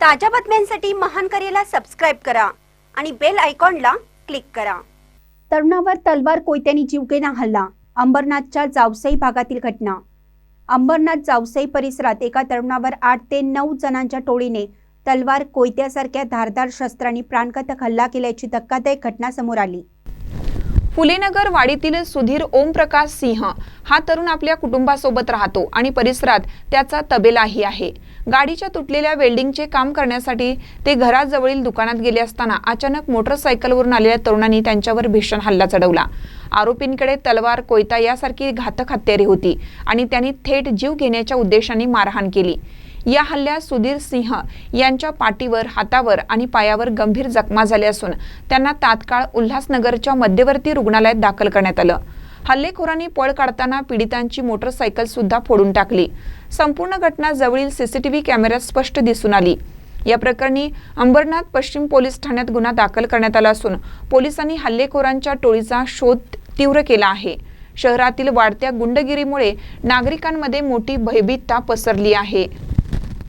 ताज्या बातम्यांसाठी महान करेला सबस्क्राईब करा आणि बेल आयकॉनला क्लिक करा. तरुणावर तलवार कोयत्याने जीवघेणा हल्ला अंबरनाथच्या जावसई भागातील घटना. अंबरनाथ जावसई परिसरात एका तरुणावर आठ ते नऊ जणांच्या टोळीने तलवार कोयत्यासारख्या धारदार शस्त्रांनी प्राणघातक हल्ला केल्याची धक्कादायक घटना समोर आली. फुलेनगर वाडीतील सुधीर ओमप्रकाश सिंह हा तरुण आपल्या कुटुंबासोबत राहतो आणि परिसरात त्याचा तबेलाही आहे. गाडीच्या तुटलेल्या वेल्डिंगचे काम करण्यासाठी ते घराजवळील दुकानात गेले असताना अचानक मोटरसायकलवरून आलेल्या तरुणांनी त्यांच्यावर भीषण हल्ला चढवला. आरोपींकडे तलवार कोयता यासारखी घातक हत्यारे होती आणि त्यांनी थेट जीव घेण्याच्या उद्देशाने मारहाण केली. या हल्ल्यात सुधीर सिंह यांच्या पाठीवर हातावर आणि पायावर गंभीर जखमा झाल्या असून त्यांना तात्काळ उल्हासनगरच्या मध्यवर्ती रुग्णालयात दाखल करण्यात आलं. हल्लेखोरांनी पळ काढताना पीडितांची मोटरसायकल सुद्धा फोडून टाकली. संपूर्ण घटना जवळील सीसीटीव्ही कॅमेऱ्यात स्पष्ट दिसून आली. या प्रकरणी अंबरनाथ पश्चिम पोलीस ठाण्यात गुन्हा दाखल करण्यात आला असून पोलिसांनी हल्लेखोरांच्या टोळीचा शोध तीव्र केला आहे. शहरातील वाढत्या गुंडगिरीमुळे नागरिकांमध्ये मोठी भयभीतता पसरली आहे.